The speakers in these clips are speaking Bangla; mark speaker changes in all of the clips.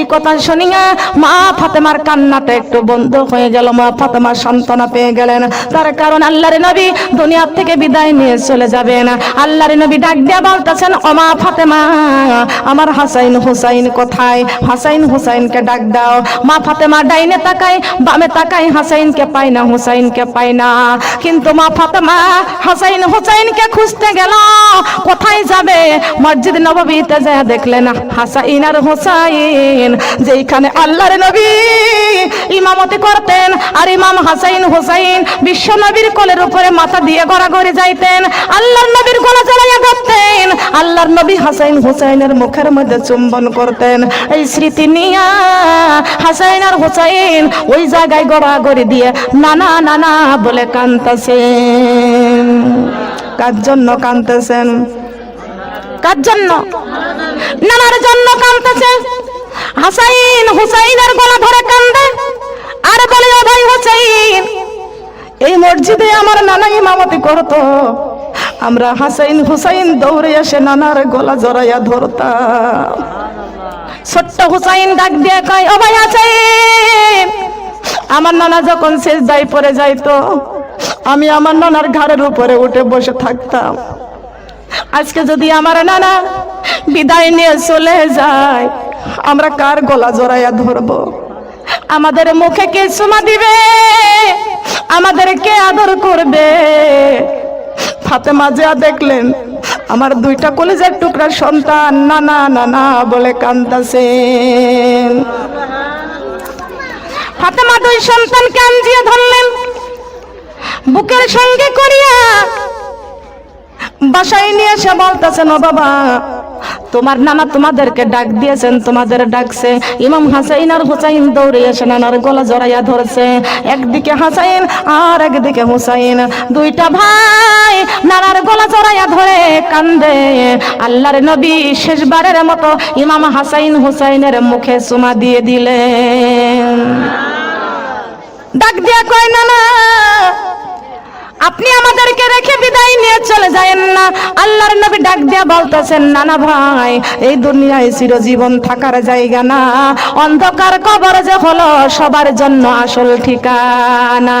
Speaker 1: এই কথা শুনিয়া মা ফাতেমার কান্নাটা একটু বন্ধ হয়ে গেল। মা ফাতেমা সান্ত্বনা পেয়ে গেলেন। তার কারণ আল্লাহর নবী দুনিয়ার থেকে বিদায় নিয়ে চলে যাবেন। আল্লাহর নবী ডাক দিয়া বলতেছেন, ও মা ফাতেমা, আমার হাসাইন হুসাইন কোথায়? হাসাইন হুসাইনকে ডাক দাও। মা ফাতেমা ডাইনে তাকায়, বামে তাকায়, হাসাইনকে পায় না, হুসাইনকে পায় না। কিন্তু মা ফাতেমা হাসাইন হুসাইনকে খুঁজতে গেল। কোথায় যাবে? মসজিদ নববীতে যায় দেখলেন, হাসাইন আর হুসাইন যেইখানে আল্লাহর নবী ইমামতি করতেন, আর ইমাম হাসাইন হুসাইন বিশ্ব নবীর কোলের উপরে মাথা দিয়ে গড়াগড়ি যাইতেন, আল্লাহর নবীর গলা জড়াইয়া ধরতেন, আল্লাহর নবী হাসাইন হুসাইনের মুখের মধ্যে চুম্বন করতেন। এই স্মৃতি নিয়া হাসাইন আর হুসাইন ওই জায়গায় গড়াগড়ি দিয়ে নানা নানা বলে কানতেছেন কার জন্য কানতেছেন কার জন্য? নানার জন্য কানতেছে হাসাইন, হুসাইনের গলা ধরে কান্দে। আর বলে, ও ভাই হুসাইন, এই মসজিদে আমার নানা ইমামতি করতো। আমরা হাসাইন, হুসাইন দৌড়ে এসে নানার গলা জড়াইয়া ধরতাম। ছোট্ট হুসাইন ডাক দিয়ে কয়, ও ভাই হাসাইন, আমার নানা যখন শেষ দায় পরে যাইতো, আমি আমার নানার ঘাড়ের উপরে উঠে বসে থাকতাম। আজকে যদি আমার নানা বিদায় নিয়ে চলে যায় আমরা কার গলা জড়াইয়া ধরবো? আমাদের মুখে কে সুমা দিবে? আমাদের কে আদর করবে? ফাতেমা জিয়া দেখলেন, আমার দুইটা কলেজের টুকরা সন্তান না না নানা বলে কান্দাছেন। ফাতেমা দুই সন্তান কাঞ্জিয়ে ধরলেন, বুকের সঙ্গে করিয়া বাসায় নিয়ে এসে বলতেছেন, ও বাবা তোমার নানা তোমাদেরকে ডাক দিয়েছেন, তোমাদের ডাকছে। ইমাম হাসাইন আর হুসাইন দৌড়ে এসে নানার গলা জড়াইয়া ধরছে। একদিকে হাসাইন আর একদিকে হুসাইন। দুইটা ভাই নানার গলা জড়াইয়া ধরে কান্দে। আল্লাহর নবী শেষবারের মতো ইমাম হাসাইন হুসাইনের মুখে চুমা দিয়ে দিলেন। ডাক দিয়া কয়, নানা আপনি আমাদেরকে রেখে বিদায় নিয়ে চলে যায়েন না। আল্লাহর নবী ডাক দিয়া বলতেছেন, নানা ভাই, এই দুনিয়ায় চিরজীবন থাকার জায়গা না। অন্ধকার কবর যে হলো, সবার জন্য আসল ঠিকানা।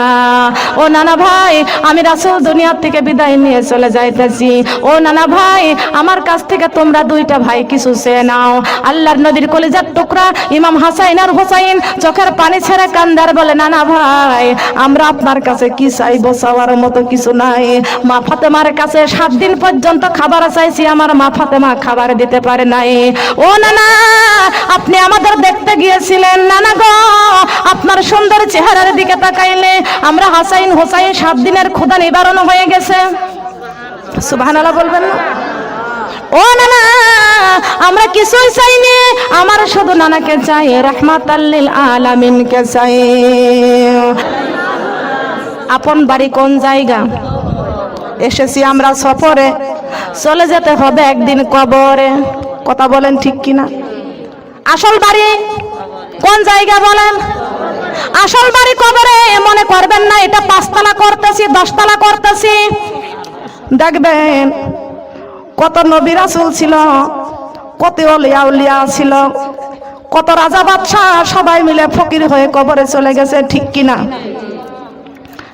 Speaker 1: ও নানা ভাই, আমি রাসূল দুনিয়ার থেকে বিদায় নিয়ে চলে যাইতেছি। ও নানা ভাই, আমার কাছ থেকে তোমরা দুইটা ভাই কিছু চেয়ে নাও। আল্লাহর নবীর কলিজার টুকরা ইমাম হাসাইন আর হোসাইন চোখের পানি ছেড়ে কান্দার বলে, নানা ভাই, আমরা আপনার কাছে কি চাইব? চাওয়ার মতো কিছু নাই। মা ফাতেমার কাছে সাত দিন পর্যন্ত খাবার চাইছি, আমার মা ফাতেমা খাবার দিতে পারে নাই। ও নানা, আপনি আমাদের দেখতে গিয়েছিলেন, নানা গো। আপনার সুন্দর চেহারার দিকে তাকাইলে আমরা হাসাইন হোসাইন সাত দিনের ক্ষুধা নিবারণ হয়ে গেছে। সুবহানাল্লাহ বলবেন না? ও নানা, আমরা কিছুই চাই চাইনি, আমার শুধু নানাকে চাই রহমাত আল্লিল আলামিনকে চাই। আপন বাড়ি কোন জায়গা? এসেছি আমরা সফরে। চলে যেতে হবে একদিন কবরে। কথা বলেন ঠিক কিনা? আসল বাড়ি কোন জায়গা বলেন? আসল বাড়ি কবরে মনে করবেন না, এটা পাঁচতলা করতেছি, দশতলা করতেছি। দেখবেন কত নবী রাসূল ছিল, কত অলিয়া উলিয়া ছিল, কত রাজা বাদশাহ সবাই মিলে ফকির হয়ে কবরে চলে গেছে, ঠিক কিনা?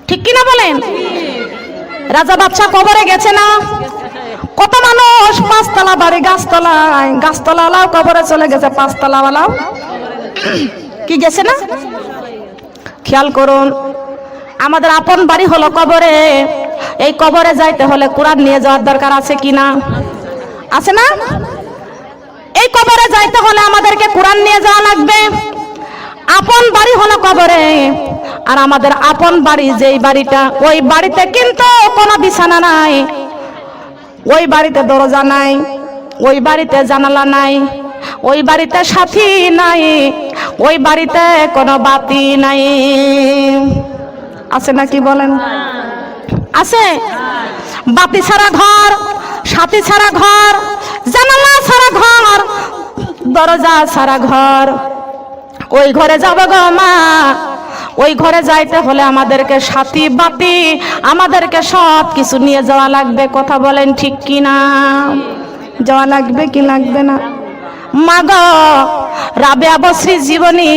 Speaker 1: ঠিক কিনা বলেন? রাজা বাদশাহ কবরে গেছে না? কত মানুষ পাঁচতলা বাড়ি, গাছতলায়, গাছতলাওয়ালাও কবরে চলে গেছে, পাঁচতলাওয়ালাও? কি গেছে না? খেয়াল করুন, আমাদের আপন বাড়ি হলো কবরে। এই কবরে যাইতে হলে কোরআন নিয়ে যাওয়ার দরকার আছে কি না? আছে না? এই কবরে যাইতে হলে আমাদেরকে কোরআন নিয়ে যাওয়া লাগবে। আপন বাড়ি হলো কবরে। আর আমাদের আপন বাড়ি, যেই বাড়িটা, ওই বাড়িতে কিন্তু কোনো বিছানা নাই। ওই বাড়িতে দরজা নাই, ওই বাড়িতে জানালা নাই, ওই বাড়িতে সাথী নাই, ওই বাড়িতে কোনো বাতি নাই। আছে নাকি বলেন? আছে? বাতি ছাড়া ঘর, সাথী ছাড়া ঘর, জানালা ছাড়া ঘর, দরজা ছাড়া ঘর। ওই ঘরে যাব গো মা। ওই ঘরে যাইতে হলে আমাদেরকে সাথী বাতি, আমাদেরকে সব কিছু নিয়ে যাওয়া লাগবে। কথা বলেন ঠিক কি না যাওয়া লাগবে কি লাগবে না? মাগ রাবে আবশ্রী জীবনী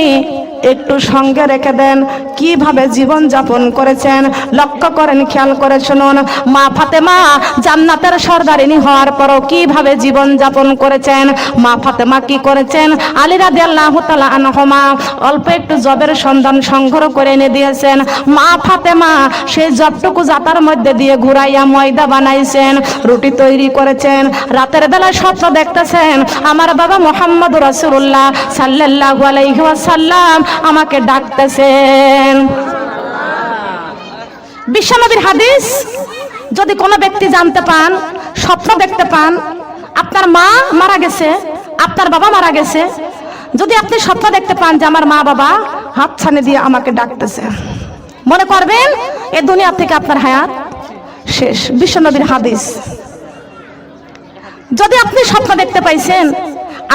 Speaker 1: একটু সঙ্গে রেখে দেন। কীভাবে জীবন যাপন করেছেন? লক্ষ্য করেন, খেয়াল করে শুনুন। মা ফাতেমা জান্নাতের সর্দারিনী হওয়ার পরও কীভাবে জীবন যাপন করেছেন? মা ফাতেমা কি করেছেন? আলী রাদিয়াল্লাহু তাআলা আনহুমা অল্প একটু জবের সন্ধান সংগ্রহ করে এনে দিয়েছেন। মা ফাতেমা সেই জবটুকু জাতার মধ্যে দিয়ে ঘুরাইয়া ময়দা বানাইছেন, রুটি তৈরি করেছেন, রাতের বেলা স্বপ্ন দেখতেছেন। আমার বাবা মোহাম্মদ রাসূলুল্লাহ সাল্লাল্লাহু আলাইহি ওয়াসাল্লাম আমাকে ডাকতেছেন। বিশ্বনবীর হাদিস, যদি কোনো ব্যক্তি জানতে পান, স্বপ্ন দেখতে পান, আপনার মা মারা গেছে, আপনার বাবা মারা গেছে, যদি আপনি স্বপ্ন দেখতে পান যে আমার মা বাবা হাত ছানে দিয়ে আমাকে ডাকতেছে, মনে করবেন এ দুনিয়া থেকে আপনার হায়াত শেষ। বিশ্বনবীর হাদিস, যদি আপনি স্বপ্ন দেখতে পাইছেন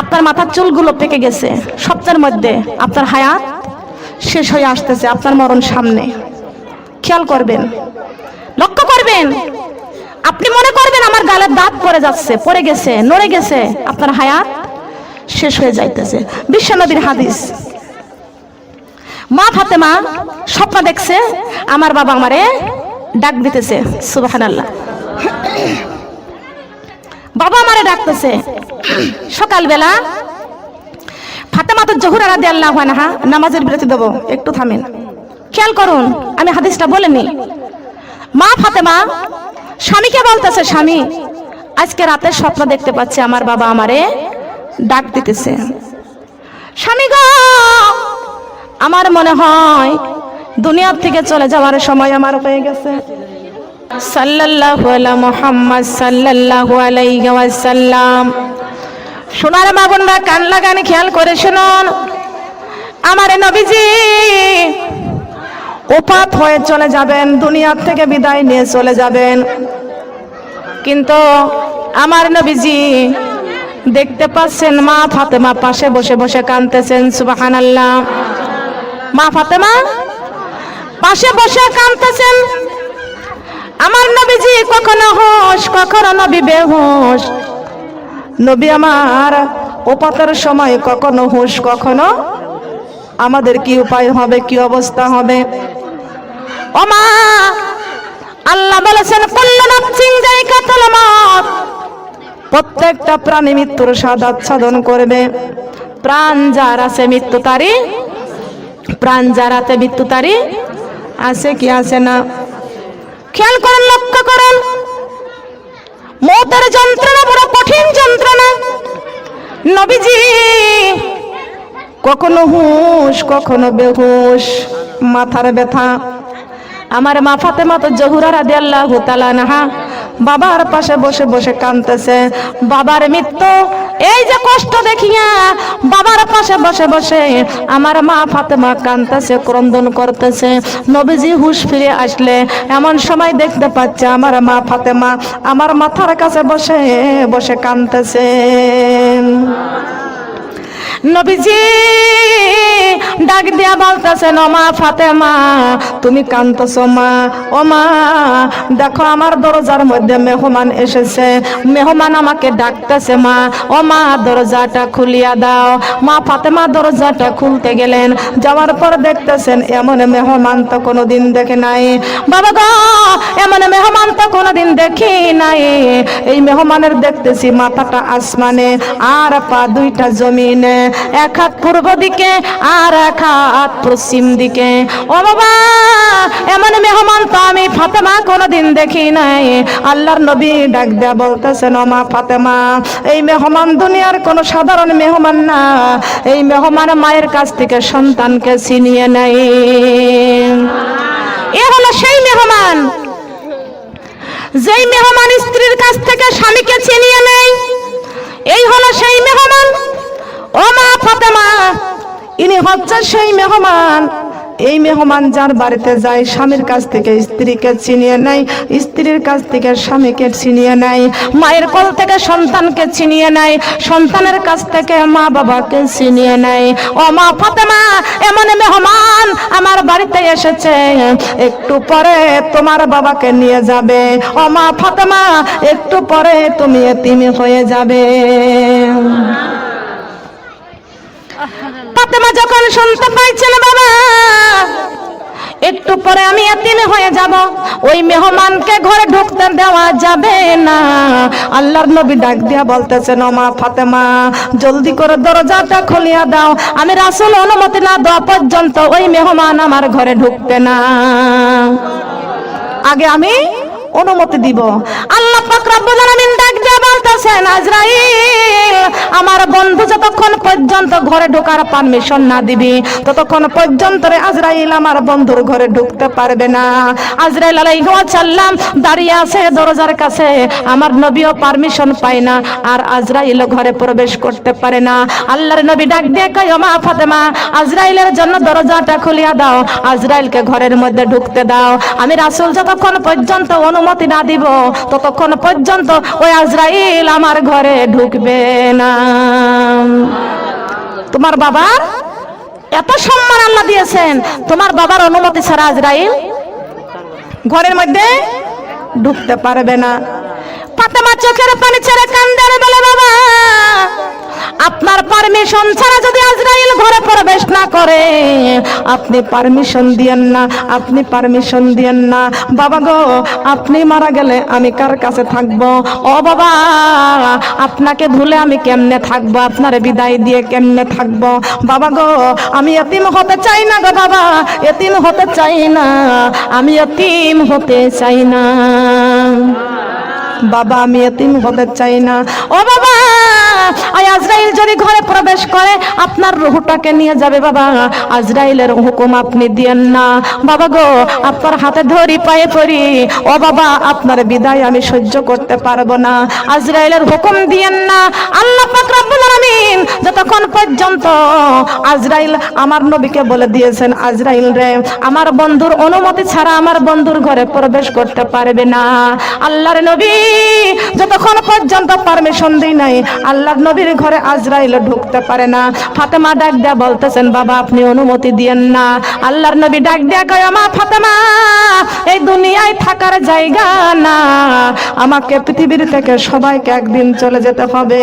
Speaker 1: আপনার মাথার চুলগুলো পেকে গেছে। স্বপ্নের মধ্যে আপনার হায়াত শেষ হয়ে আসতেছে, আপনার মরণ সামনে। খেয়াল করবেন। লক্ষ্য করবেন, আপনি মনে করবেন আমার গালের দাঁত পড়ে যাচ্ছে, পড়ে গেছে, নড়ে গেছে, আপনার হায়াত শেষ হয়ে যাইতেছে। বিশ্বনবীর হাদিস। মা ফাতেমা স্বপ্ন দেখছে, আমার বাবা আমারে ডাক দিতেছে, সুবহানাল্লাহ। বাবা আমারে ডাকতেছে। সকালবেলা ফাতেমা তো জহুরা রাদি আল্লাহ আনহা নামাজের বিরতি দেবো। একটু থামেন। খেয়াল করুন, আমি হাদিসটা বলিনি মা ফাতেমা স্বামীকে বলতেছে, স্বামী, আজকে রাতে স্বপ্ন দেখতে পাচ্ছি, আমার বাবা আমারে ডাক দিতেছে। স্বামী গো, আমার মনে হয় দুনিয়ার থেকে চলে যাওয়ার সময় আমার হয়ে গেছে। সাল্লাল্লাহু আলা মুহাম্মদ সাল্লাল্লাহু আলাইহি ওয়াসাল্লাম। সোনার মা বোনরা কান লাগান, খেয়াল করে শুনুন। আমার নবীজি উপাত হয়ে চলে যাবেন দুনিয়ার থেকে বিদায় নিয়ে চলে যাবেন। কিন্তু আমার নবীজি দেখতে পাচ্ছেন, মা ফাতেমা পাশে বসে বসে কাঁদতেছেন, সুবহানাল্লাহ। মা ফাতেমা পাশে বসে কাঁদতেছেন। আমার নবীজি কখনো হোশ, কখনো নবী বেহুশ। নবী আমার ওপাতের সময় কখনো হুশ, কখনো? আমাদের কি উপায় হবে, কি অবস্থা হবে? ও মা আল্লাহ বলেছেন প্রত্যেকটা প্রাণী মৃত্যুর স্বাদ আচ্ছাদন করবে। প্রাণ যার আছে, মৃত্যু তারি প্রাণ যার আছে, মৃত্যু তারি আছে কি আছে না? খেয়াল করেন, লক্ষ্য করেন। মৌতের যন্ত্রণা বড় কঠিন যন্ত্রণা। নবীজি, কখনো হুশ, কখনো বেহুশ, মাথার ব্যথা। আমার মাফাতে মাতো জহুরা রাদি আল্লাহ নাহা বাবার পাশে বসে বসে কাঁদতেছে। বাবার মৃত্যু, এই যে কষ্ট দেখিয়া বাবার পাশে বসে বসে আমার মা ফাতেমা কাঁদতেছে, ক্রন্দন করতেছে। নবীজি হুশ ফিরে আসলে, এমন সময় দেখতে পাচ্ছে আমার মা ফাতেমা আমার মাথার কাছে বসে বসে কাঁদতেছে। নবীজি, ডাক দিয়া বলতেছেন ও মা ফাতেমা, তুমি কান্তছ মা, ও মা, দেখো আমার দরজার মধ্যে মেহমান এসেছে, মেহমান আমাকে ডাকতেছে মা, ও মা, দরজাটা খুলিয়া দাও। মা ফাতেমা দরজাটা খুলতে গেলেন, যাওয়ার পর দেখতেছেন এমন মেহমান তো কোনোদিন দেখে নাই। বাবা গো, এমন মেহমান তো কোনোদিন দেখি নাই। এই মেহমানের দেখতেছি মাথাটা আসমানে, আর পা দুইটা জমিনে। এক হাত পূর্ব দিকে আর এক হাত পশ্চিম দিকে। ও বাবা, এমন মেহমান তো আমি ফাতেমা কোনোদিন দেখি নাই। আল্লাহর নবী ডাক দেয়া বলতেছেন মা ফাতেমা, এই মেহমান দুনিয়ার কোনো সাধারণ মেহমান না। এই মেহমান মায়ের কাছ থেকে সন্তানকে ছিনিয়ে নেয়। এ হলো সেই মেহমান, যেই মেহমান স্ত্রীর কাছ থেকে স্বামীকে ছিনিয়ে নেয়। এই হলো সেই মেহমান। ও মা ফাতেমা, ইনি হচ্ছে সেই মেহমান। এই মেহমান যার বাড়িতে যায়, স্বামীর কাছ থেকে স্ত্রীকে ছিনিয়ে নেয়, স্ত্রীর কাছ থেকে স্বামীকে ছিনিয়ে নেয়, মায়ের কোল থেকে সন্তানকে চিনিয়ে নেয়, সন্তানের কাছ থেকে মা বাবাকে চিনিয়ে নেয়। ও মা ফাতেমা, এমন মেহমান আমার বাড়িতে এসেছে, একটু পরে তোমার বাবাকে নিয়ে যাবে। ও মা ফাতেমা, একটু পরে তুমি এতিমি হয়ে যাবে। ফাতেমা যখন শুনতে পাইছেন বাবা, একটু পরে আমি এতিম হয়ে যাব। ওই মেহমানকে ঘরে ঢুকতে দেওয়া যাবে না। আল্লাহর নবী ডাক দিয়া বলতেছেন মা ফাতেমা, জলদি করে দরজাটা খুলিয়া দাও। আমি রাসূল অনুমতি না দেওয়া পর্যন্ত ওই মেহমান আমার ঘরে ঢুকতে না। আগে আমি অনুমতি দিব। আল্লাহ ডাক আজরাইল, আমার বন্ধু যতক্ষণ পর্যন্ত ঘরে ঢোকার পারমিশন না দিবি, ততক্ষণ পর্যন্ত আজরাইল আমার বন্ধুর ঘরে ঢুকতে পারবে না। আজরাইল আলাইহি দাঁড়িয়ে আছে দরজার কাছে, আমার নবীও পারমিশন পায় না, আর আজরাইল ঘরে প্রবেশ করতে পারে না। আল্লাহর নবী ডাক দিয়ে কয় মা ফাতেমা, আজরাইলের জন্য দরজাটা খুলিয়া দাও, আজরাইলকে ঘরের মধ্যে ঢুকতে দাও। আমি রাসূল যতক্ষণ পর্যন্ত অনুমতি না দিব, ততক্ষণ পর্যন্ত ওই আজরাইল আমার ঘরে ঢুকবে না। তোমার বাবার এত সম্মান আল্লাহ দিয়েছেন, তোমার বাবার অনুমতি ছাড়া আজরাইল ঘরের মধ্যে ঢুকতে পারবে না। ফাতেমা চোখের পানি ছেড়ে কান্দার বলে, বাবা আপনার পারমিশন ছাড়া যদি আজরাইল ঘরে প্রবেশ না করে, আপনি পারমিশন দিয়েন না, আপনি পারমিশন দিয়েন না। বাবা গো, আপনি মারা গেলে আমি কার কাছে থাকব? ও বাবা, আপনাকে ভুলে আমি কেমনে থাকব? আপনার বিদায় দিয়ে কেমনে থাকব? বাবা গো, আমি এতিম হতে চাই না গো বাবা, এতিম হতে চাই না, আমি এতিম হতে চাই না। বাবা, আমি এতিম হতে চাই না। ও বাবা আজরাইল যদি ঘরে প্রবেশ করে, আপনার রুহটাকে নিয়ে যাবে বাবা। আজরাইলের হুকুম আপনি দিয়েন না। বাবা গো, আপনার হাতে ধরি, পায়ে পড়ি। ও বাবা, আপনার বিদায় আমি সহ্য করতে পারব না। আজরাইলের হুকুম দিয়েন না। আল্লাহ পাক রব্বুল আলামিন যতক্ষণ পর্যন্ত আজরাইল আমার নবীকে বলে দিয়েছেন, আজরাইল রে, আমার বন্ধুর অনুমতি ছাড়া আমার বন্ধুর ঘরে প্রবেশ করতে পারবে না। আল্লাহর নবী যতক্ষণ পর্যন্ত পারমিশন দিই নাই আল্লাহর নবীর ঘরে আজরাইল ঢুকতে পারে না। ফাতেমা ডাক দেয়া বলতেছেন, বাবা, আপনি অনুমতি দিয়েন না। আল্লাহর নবী ডাক দেয়া কয় মা ফাতেমা, এই দুনিয়ায় থাকার জায়গা না। আমাকে পৃথিবীর থেকে সবাইকে একদিন চলে যেতে হবে।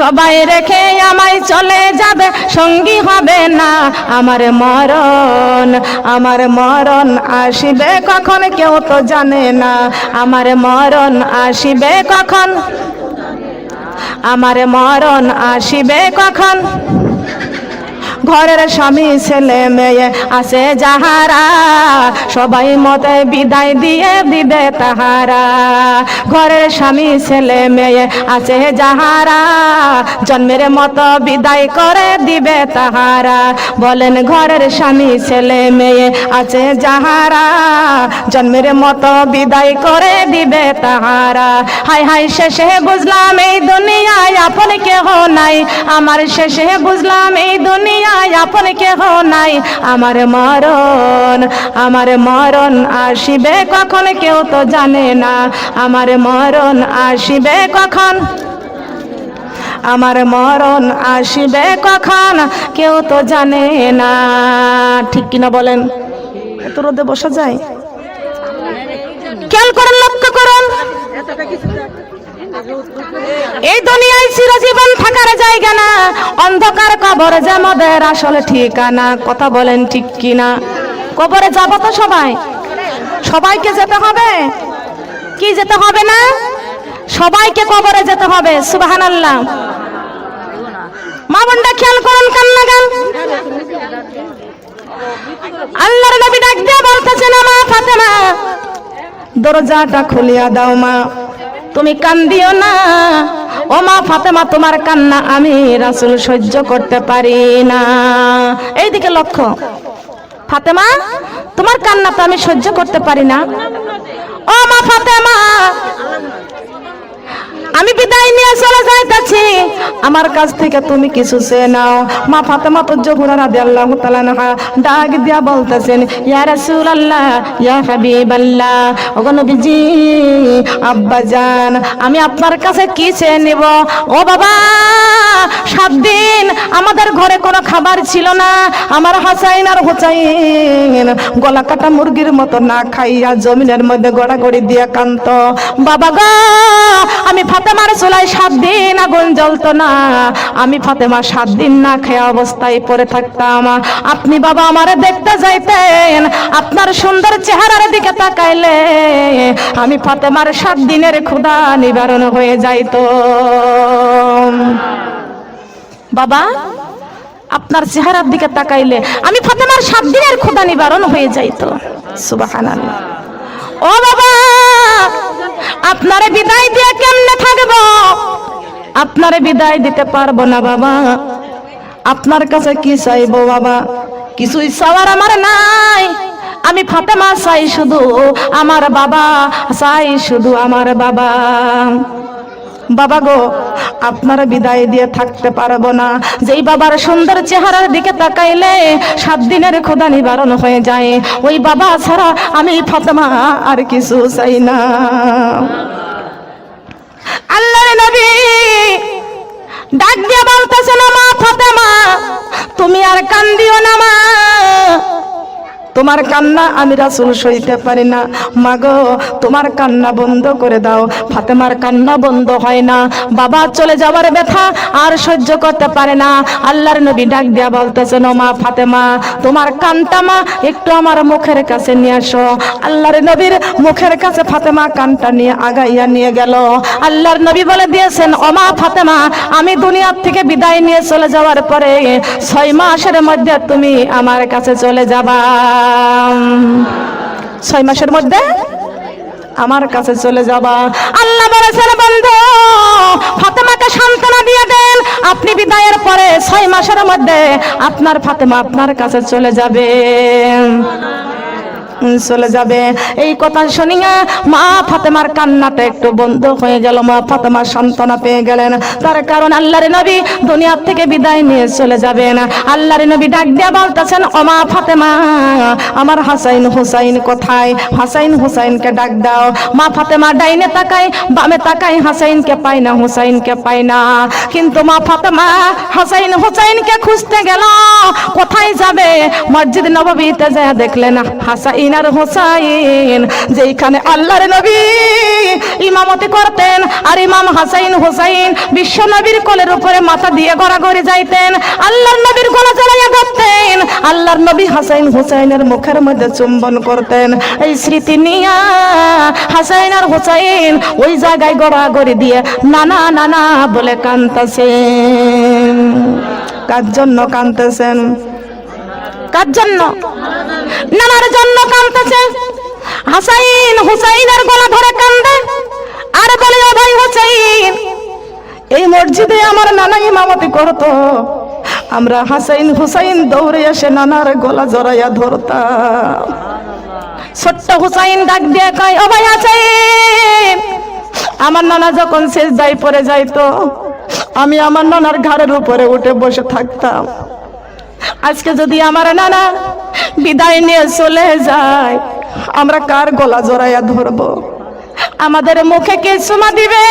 Speaker 1: সবাই রেখে আমায় চলে যাবে, সঙ্গী হবে না। আমার মরণ আমার মরণ আসিবে কখন কেউ তো জানে না। আমার মরণ আসিবে কখন? আমার মরণ আসিবে কখন? ঘরের স্বামী ছেলে মেয়ে আছে যাহারা, সবাই মতে বিদায় দিয়ে দিবে তাহারা। ঘরের স্বামী ছেলে মেয়ে আছে যাহারা, জন্মের মতো বিদায় করে দিবে তাহারা। বলেন ঘরের স্বামী ছেলে মেয়ে আছে যাহারা, জন্মের মতো বিদায় করে দিবে তাহারা। হাই হাই শেষে বুঝলাম এই দুনিয়ায় আপন কেহ নাই। আমার শেষে বুঝলাম এই দুনিয়ায় আপন কেহ নাই। আমার মরণ আমার মরণ আসিবে কখন কেউ তো জানে না। আমার মরণ আসিবে কখন? আমার মরণ আসিবে কখন কেউ তো জানে না। ঠিক কিনা বলেন? এত রোদে বসা যায়? খেয়াল করেন, লক্ষ্য করুন। এই দুনিয়ায় চিরজীবন থাকার জায়গা না। অন্ধকার কবর যে আমাদের আসলে ঠিকানা, কথা বলেন ঠিক কিনা? কবরে যাব তো সবাই। সবাইকে যেতে হবে? কি যেতে হবে না? সবাইকে কবরে যেতে হবে সুবাহান আল্লাহ মা বোনটা খেয়াল করুন কান্না গান। আল্লাহর নবী ডাক দিয়ে বলতেছেন মা ফাতেমা। দরজাটা খুলিয়া দাও মা। তুমি কান্দিও না। ও মা ফাতেমা, তোমার কান্না আমি রাসুল সহ্য করতে পারি না। এইদিকে লক্ষ্য। ফাতেমা, তোমার কান্না তো আমি সহ্য করতে পারি না। ও মা ফাতেমা আমি বিদায় নিয়ে চলে যাইতাছি আমার কাছ থেকে তুমি কিছু চেয়ে নাও। মা ফাতেমা তো জহুরা রাদিয়াল্লাহু তাআলা আনহা ডাক দিয়া বলতেছেন, ইয়া রাসূলুল্লাহ, ইয়া হাবিবাল্লাহ, ওগো নবীজি, আব্বা জান, আমি আপনার কাছে কি চেয়ে নেব? ও বাবা, সাত দিন আমাদের ঘরে কোনো খাবার ছিল না। আমার হাসাইন আর হোসাইন গলা কাটা মুরগির মতো না খাইয়া জমিনের মধ্যে গড়াগড়ি দিয়া কান্ত বাবা গো, আমি ফাতেমার চুলায় সাত দিন আগুন জ্বলতো না। আমি ফাতেমা সাত দিন না খেয়ে অবস্থায় পড়ে থাকতাম। আপনি বাবা আমারে দেখতে যাইতেন, আপনার সুন্দর চেহারার দিকে তাকাইলে আমি ফাতেমার সাত দিনের ক্ষুধা নিবারণ হয়ে যাইতো। বাবা, আপনার চেহারার দিকে তাকাইলে আমি ফাতেমার সাত দিনের ক্ষুধা নিবারণ হয়ে যাইত। সুবহানাল্লাহ। ও বাবা, আপনারে বিদায় দিয়ে কেমনে থাকব? আপনারে বিদায় দিতে পারব না, বাবা। আপনার কাছে কি চাইব, বাবা? কিছুই চাওয়ার আমার নাই। আমি ফাতেমা চাই শুধু আমার বাবা, চাই শুধু আমার বাবা। বাবা গো, আপনারা বিদায় দিয়ে থাকতে পারব না। যেই বাবার সুন্দর চেহারার দিকে তাকাইলে সাত দিনের খোদা নিবারণ হয়ে যায়। ওই বাবা ছাড়া আমি ফাতেমা আর কিছু চাই না। আল্লাহর নবী। ডাক দিয়ে বলতেছে না মা ফতেমা তুমি আর কান্দিও না মা। তোমার কান্না আমি রাসুল সইতে পারি না। মাগো, তোমার কান্না বন্ধ করে দাও। ফাতেমার কান্না বন্ধ হয় না। বাবা চলে যাওয়ার ব্যথা আর সহ্য করতে পারে না। আল্লাহর নবী ডাক দিয়া বলতেছেন মা ফাতেমা, তোমার কানটা মা, একটু আমার মুখের কাছে নিয়ে আসো। আল্লাহর নবীর মুখের কাছে ফাতেমা কানটা নিয়ে আগাইয়া নিয়ে গেল। আল্লাহর নবী বলে দিয়েছেন, ও মা ফাতেমা, আমি দুনিয়ার থেকে বিদায় নিয়ে চলে যাওয়ার পরে ছয় মাসের মধ্যে তুমি আমার কাছে চলে যাবা। ছয় মাসের মধ্যে আমার কাছে চলে যাবা। আল্লাহ বলেছেন, বন্ধু, ফাতেমাকে সান্ত্বনা দিয়ে দেন। আপনি বিদায়ের পরে ছয় মাসের মধ্যে আপনার ফাতেমা আপনার কাছে চলে যাবে। চলে যাবে। এই কথা শুনিয়া মা ফাতেমার কান্নাটা একটু বন্ধ হয়ে গেল। মা ফাতেমার সান্ত্বনা পেয়ে গেলেন। তার কারণ আল্লাহর নবী দুনিয়ার থেকে বিদায় নিয়ে চলে যাবেন। আল্লাহর নবী ডাক দিয়া বলতেছেন মা ফাতেমা, আমার হাসাইন হুসাইন কোথায়? হাসাইন হুসাইনকে ডাক দাও। মা ফাতেমা ডাইনে তাকায়, বামে তাকায়, হাসাইনকে পায় না, হুসাইনকে পায় না। কিন্তু মা ফাতেমা হাসাইন হুসাইনকে খুঁজতে গেল। কোথায় যাবে? মসজিদ নববীতে যায় দেখলেন হাসাইন আর হোসাইন যেখানে আল্লাহর নবী ইমামতি করতেন, আর ইমাম হাসাইন হোসাইন বিশ্ব নবীর কোলের উপরে মাথা দিয়ে গড়াগড়ি যাইতেন, আল্লাহর নবীর গলা জ্বালাইয়া ধরতেন, আল্লাহর নবী হাসাইন হোসাইনের মুখের মধ্যে চুম্বন করতেন। এই স্মৃতি নিয়া হাসাইন আর হোসাইন ওই জায়গায় গড়াগড়ি দিয়ে নানা নানা বলে কানতেছেন কার জন্য কানতেছেন কার জন্য। নানার জন্য কাঁদতেছে। হাসাইন হুসাইনের গলা ধরে কান্দে। আর বলে, ও ভাই হুসাইন, এই মসজিদে আমার নানা ইমামতি করতো। আমরা হাসাইন হুসাইন দৌড়ে এসে নানার গলা জড়াইয়া ধরতাম। ছোট্ট হুসাইন ডাক দিয়ে কয়, ও ভাই হাসাইন, আমার নানা যখন শেষ দায় পড়ে যাইতো, আমি আমার নানার ঘাড়ের উপরে উঠে বসে থাকতাম। আজকে যদি আমার নানা বিদায় নিয়ে চলে যায়, আমরা কার গলা জড়াইয়া ধরবো? আমাদের মুখে কে চুমা দিবে?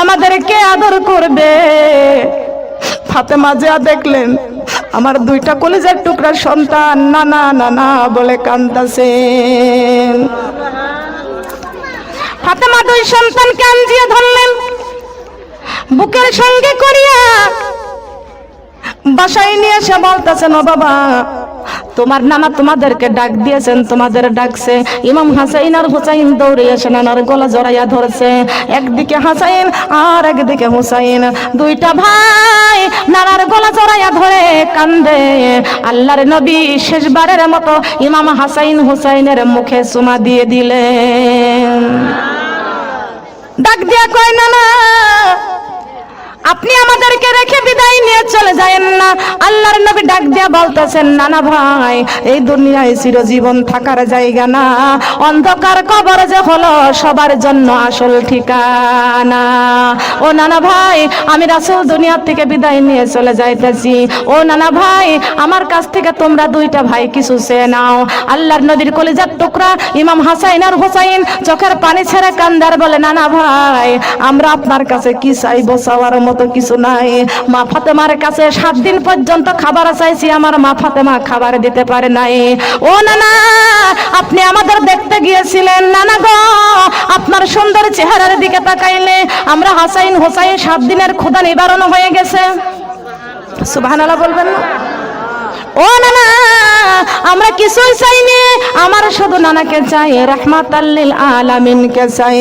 Speaker 1: আমাদের কে আদর করবে? ফাতেমা জিয়া দেখলেন, আমার দুইটা কলেজের টুকরা সন্তান নানা নানা বলে কান্দাছেন। ফাতেমা দুই সন্তান কাঞ্জিয়ে ধরলেন, বুকের সঙ্গে করিয়া বাসায় নিয়ে এসে বলতেছেন ও বাবা, তোমার নানা তোমাদেরকে ডাক দিয়েছেন, তোমাদের ডাকছে। ইমাম হাসাইন আর হুসাইন দৌড়ে এসে নানার গলা জড়াইয়া ধরছে। একদিকে হাসাইন আর একদিকে হুসাইন। দুইটা ভাই নানার গলা জড়াইয়া ধরে কান্দে। আল্লাহর নবী শেষবারের মতো ইমাম হাসাইন হুসাইনের মুখে চুমা দিয়ে দিলেন। ডাক দিয়া কয়, নানা আপনি আমাদেরকে রেখে বিদায় নিয়ে চলে যায়েন না। আল্লাহর নবী ডাক দিয়া বলতেছেন, নানা ভাই, এই দুনিয়ায় চিরজীবন থাকার জায়গা না। অন্ধকার কবর যে হলো, সবার জন্য আসল ঠিকানা। ও নানা ভাই, আমি রাসূল দুনিয়ার থেকে বিদায় নিয়ে চলে যাইতেছি। ও নানা ভাই, আমার কাছ থেকে তোমরা দুইটা ভাই কিছু চেয়ে নাও। আল্লাহর নবীর কলিজার টুকরা ইমাম হাসাইন আর হুসাইন চোখের পানি ছেড়ে কান্দার বলে, নানা ভাই, আমরা আপনার কাছে কি চাইব? চাওয়ার মতো কিছু নাই। মা ফাতেমার কাছে সাত দিন পর্যন্ত খাবার চাইছি, আমার মা ফাতেমা খাবার দিতে পারে নাই। ও নানা, আপনি আমাদের দেখতে গিয়েছিলেন, নানা গো। আপনার সুন্দর চেহারার দিকে তাকাইলে আমরা হাসাইন হোসাইন সাত দিনের ক্ষুধা নিবারণ হয়ে গেছে। সুবহানাল্লাহ বলবেন না? ও নানা, আমরা কিছুই চাইনি, আমার শুধু নানাকে চাই রহমাতাল্লিল আলামিনকে চাই।